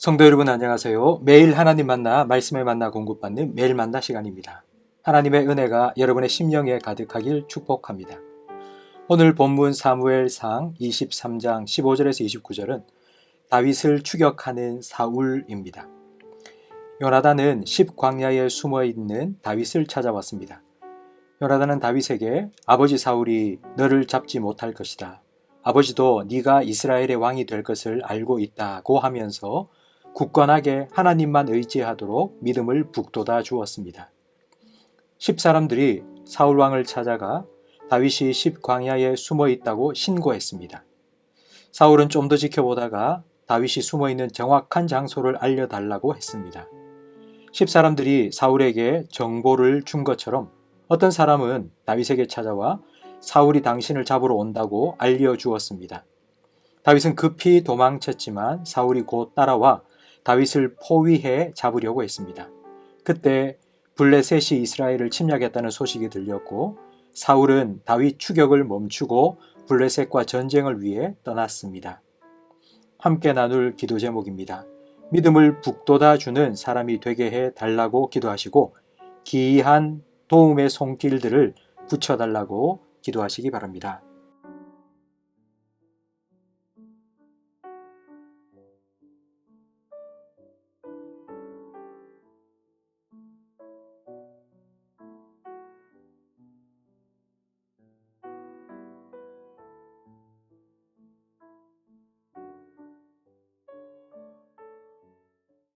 성도 여러분 안녕하세요. 매일 하나님 만나 말씀을 만나 공급받는 매일 만나 시간입니다. 하나님의 은혜가 여러분의 심령에 가득하길 축복합니다. 오늘 본문 사무엘상 23장 15절에서 29절은 다윗을 추격하는 사울입니다. 요나단은 십광야에 숨어 있는 다윗을 찾아왔습니다. 요나단은 다윗에게 아버지 사울이 너를 잡지 못할 것이다. 아버지도 네가 이스라엘의 왕이 될 것을 알고 있다고 하면서 굳건하게 하나님만 의지하도록 믿음을 북돋아 주었습니다. 십 사람들이 사울 왕을 찾아가 다윗이 십 광야에 숨어 있다고 신고했습니다. 사울은 좀 더 지켜보다가 다윗이 숨어 있는 정확한 장소를 알려달라고 했습니다. 십 사람들이 사울에게 정보를 준 것처럼 어떤 사람은 다윗에게 찾아와 사울이 당신을 잡으러 온다고 알려주었습니다. 다윗은 급히 도망쳤지만 사울이 곧 따라와 다윗을 포위해 잡으려고 했습니다. 그때 블레셋이 이스라엘을 침략했다는 소식이 들렸고 사울은 다윗 추격을 멈추고 블레셋과 전쟁을 위해 떠났습니다. 함께 나눌 기도 제목입니다. 믿음을 북돋아 주는 사람이 되게 해 달라고 기도하시고 기이한 도움의 손길들을 붙여 달라고 기도하시기 바랍니다.